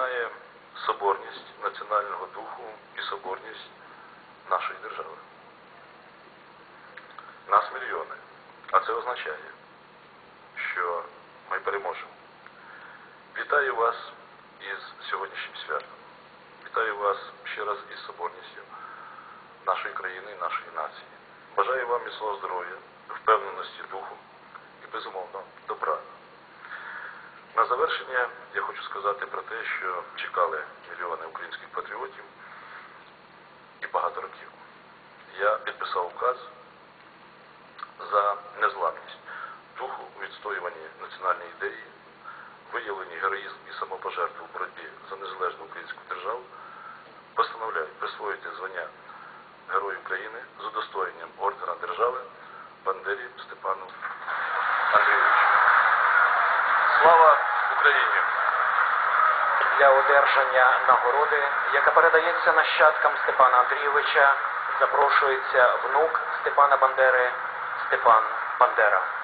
знає соборність національного духу і соборність нашої держави. Нас мільйони. А це означає, що ми переможемо. Вітаю вас із сьогоднішнім святом. Вітаю вас ще раз із соборністю нашої країни і нашої нації. Бажаю вам міцного здоров'я, впевненості духу завершення я хочу сказати про те, що чекали мільйони українських патріотів і багато років. Я підписав указ за незламність духу у відстоюванні національної ідеї, виявлені героїзм і самопожертву в боротьбі за незалежну українську державу, постановляють присвоїти звання Герою України з удостоєнням ордена держави Для одержання нагороди, яка передається нащадкам Степана Андрійовича, запрошується внук Степана Бандери Степан Бандера.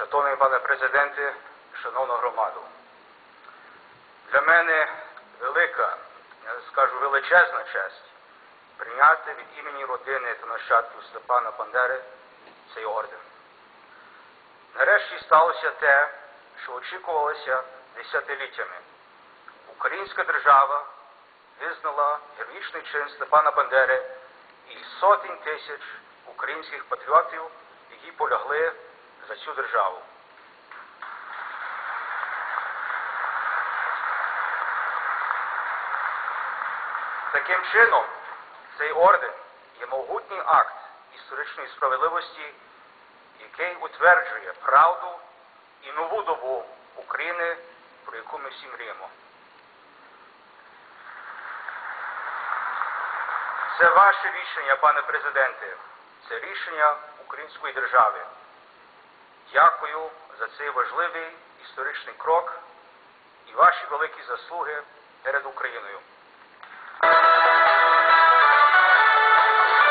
Шановний пане президенте, шановна громаду, для мене велика, я скажу величезна честь прийняти від імені родини та нащадків Степана Бандери цей орден. Нарешті сталося те, що очікувалося десятиліттями. Українська держава визнала героїчний чин Степана Бандери і сотень тисяч українських патріотів, які полягли за цю державу. Таким чином, цей орден є могутній акт історичної справедливості, який утверджує правду і нову добу України, про яку ми всі мріємо. Це ваше рішення, пане президенте, це рішення української держави. Дякую за цей важливий історичний крок і ваші великі заслуги перед Україною.